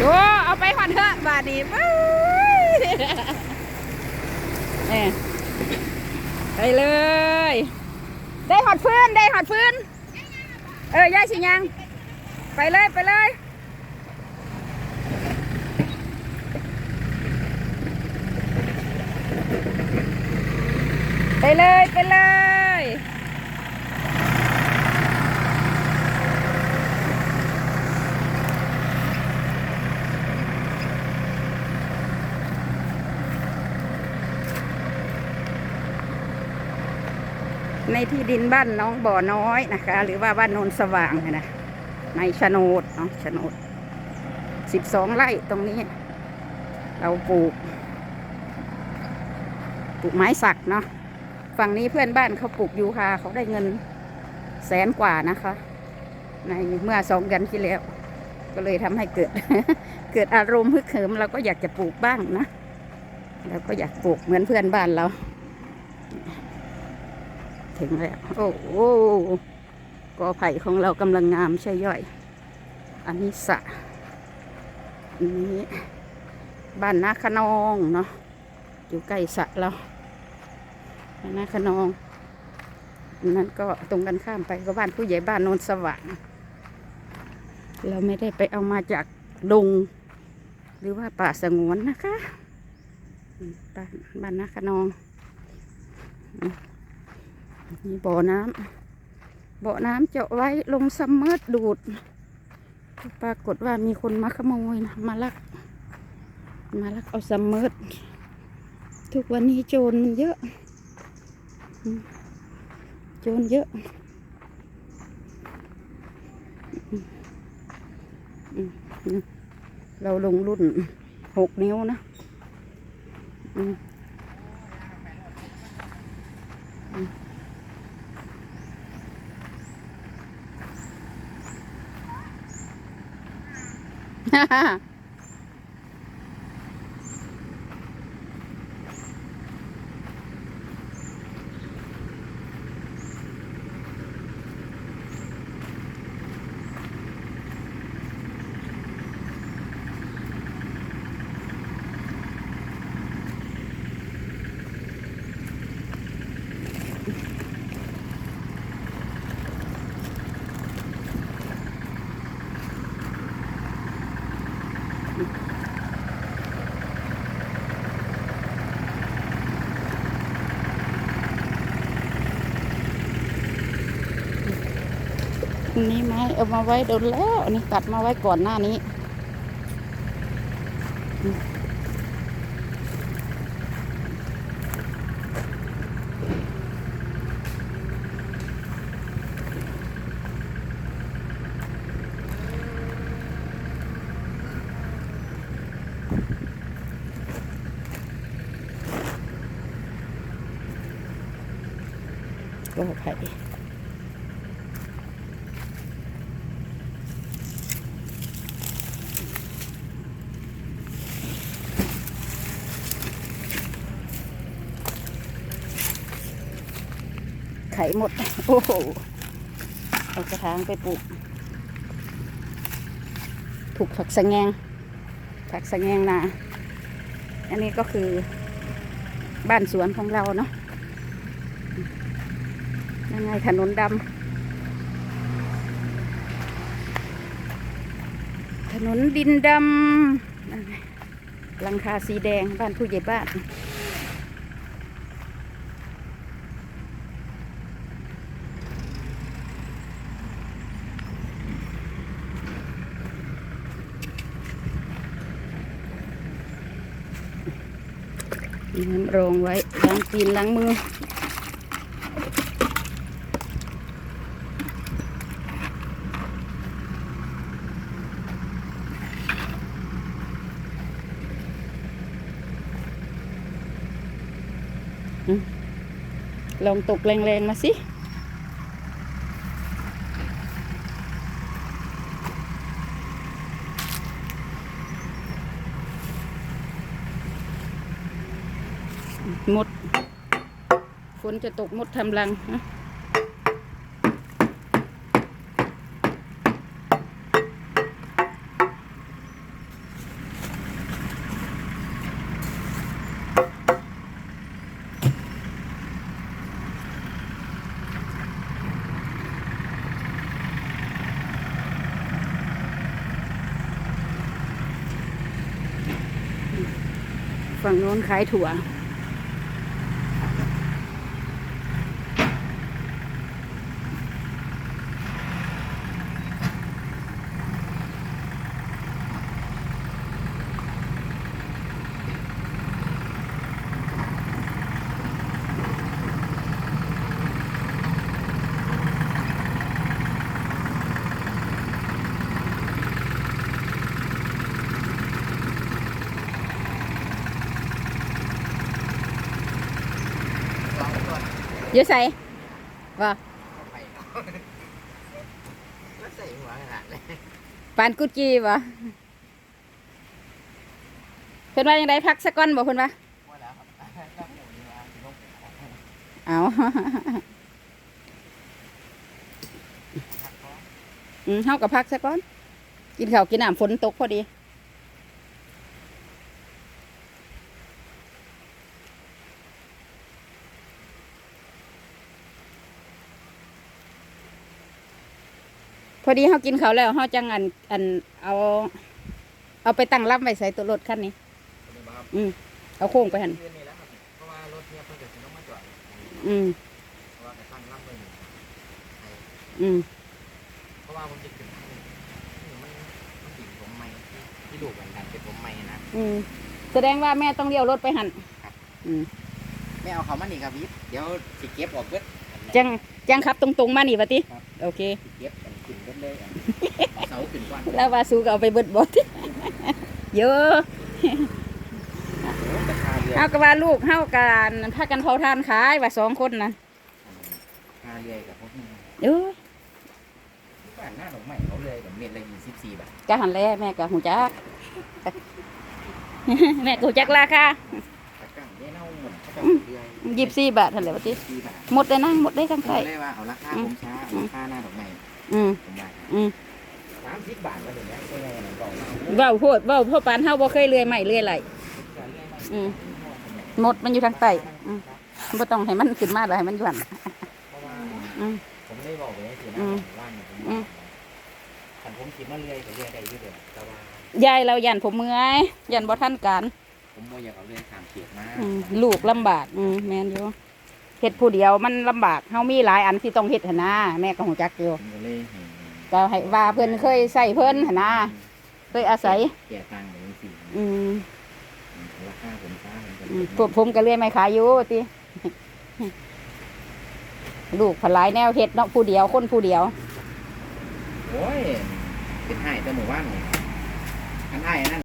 โอ้เอาไปหอนเถอะบาดนีไปเอ้ไปเลย ได้หอดฟื้นได้หอดฟื้น เออยายสิยัง ไปเลยไปเลยไปเลยไปเลย ในที่ดินบ้านน้องบ่อน้อยนะคะ หรือว่าบ้านโนนสว่างนะในโฉนดเนาะโฉนดสิบสองไร่ตรงนี้ เราปลูก ปลูกไม้สักเนาะฝั่งนี้เพื่อนบ้านเขาปลูกยูคาเขาได้เงินแสนกว่านะคะ ในเมื่อสองเดือนที่แล้ว ก็เลยทำให้เกิด เกิดอารมณ์ฮึกเหิมเราก็อยากจะปลูกบ้างนะเราก็อยากปลูกเหมือนเพื่อนบ้านเรา ถึงแล้ว โอ้โหกอไผ่ของเรากำลังงามใช่ย่อย อันนี้สะอันนี้บ้านนาขนองเนาะอยู่ใกล้สะเราบ้านนาขนองนั้นก็ตรงกันข้ามไปก็บ้านผู้ใหญ่บ้านโนนสว่างเราไม่ได้ไปเอามาจากดง หรือว่าป่าสงวนนะคะบ้านบ้านนาขนอง มีบ่อน้ำบ่อน้ำเจาะไว้ลงซัมเมอร์ดูด ปรากฏว่ามีคนมาขโมยนะมาลัก มาลักเอาซัมเมอร์ทุกวันนี้โจรมันเยอะ โจรเยอะเราลงรุ่นหกนิ้วนะ อืม ha ha นี้ไหมเอามาไว้โดนแล้วอันนี้ตัดมาไว้ก่อนหน้านี้ ก็ไผ่ ไขหมด โอ้โหเอากระถางไปปลูก ถูกผักสะแงง ผักสะแงงนา อันนี้ก็คือบ้านสวนของเราเนาะยังไงถนนดำถนนดินดำหลังคาสีแดงบ้านผู้ใหญ่บ้าน น้ำรองไว้ล้างตีนล้างมือ ลองตกแรงๆมาสิ นจะตกมดทำรังนะฝั่งโน้นขายถั่ว ตัวเยอะใส่ว่าปแล้วใส่หัวขนาดเลยปานกุดจีวะเพิ่นว่ายังไงพักสักก้อนบอกเพิ่นว่าเอาอนอืมเฮากับพักสักก้อน กินข้าวกินน้ำฝนตกพอดี อดีเฮากินข้าวแล้วเฮาจังอันอันเอา เอาไปตั้งรับไว้ใส่ตัวรถคันนี้คนนี้บ้าอืมเอาโค้งไปหันคืนนี้แล้วครับเพราะว่ารถเนี่ยเพิ่งจะสิลงมาจอดอืมเพราะว่าจะตั้งรับเลยนี่ไอ้อืมเพราะว่าผมจะขึ้นทางนี้มันมันติดผมใหม่ที่ที่ลูกกันกันเป็นผมใหม่นะอืมแสดงว่าแม่ต้องเลี้ยวรถไปหันอืมไม่เอาเขามานี่ครับวิทย์เดี๋ยวสิเก็บออกเบิดจังจังขับตรงๆมานี่ปะติครับโอเคสิเก็บกันขึ้น เบิดเลยอันเอาเสาขึ้นก่อนแล้วว่าสูก็เอาไปเบิดบดเยอะโอ้ราคาเรือเฮาก็ว่าลูกเฮากันพากันเผาทานขายว่าสองคนนะราคาเรือกับพวกนี้เอ้ยบ้านหน้าดอกไม้เขาเลยกับเม็ดละยี่สิบสี่บาทกะหันแลแม่ก็หูจักแม่ก็หูจักราคาตะกั่งเนี่ยเน่าหมดเขาจะเรือยี่สิบสี่บาทหั่นแหละปะติสี่บาทหมดเลยนะหมดได้ทั้งผมไทยเลยว่าเอาราคาผมช้าเอาราคาหน้าดอกไม้ อืมผมว่าอืมสามสิบบาทก็ถึงแล้วใช่ไหมมันบอกว่าเว้าโพดเว้าพ่อปานเฮาบ่เคยเลื่อยไม้เลื่อยไหลจะเรื่อยมาอืมหมดมันอยู่ทางใต้อืมบ่ต้องให้มันขึ้นมาแล้วให้มันหย่อนเพราะว่าอืม ผมได้บอกไปแล้วสินะอืมว่างผมอืม ขันผมคิดมาเรื่อยก็เรื่อยได้อยู่เดียวแต่ว่ายายเรายันผมเมื่อยยันบ่ทันการผมบ่อยากเอาเรื่อยข้ามเขียดมาอืมลูกลำบากอืมแม่นอยู่ เฮ็ดผู้เดียวมันลำบากเฮามีหลายอันที่ต้องเฮ็ดหั่นนะแม่ก็ฮู้จักอยู่ผมก็เลยให้ก็ให้ว่าเพิ่นเคยใส่เพิ่นหั่นนะเคยอาศัย แก่ตังค์แบบนี้สิอืมราคาผมช้าผมก็อืมเลยพวกผมก็เรียนไม่ขายอยู่ติลูกผลายแนวเฮ็ดเนาะผู้เดียวคนผู้เดียว โอ้ยเป็นให้แต่หมู่บ้านนี่อันให้อันนั้น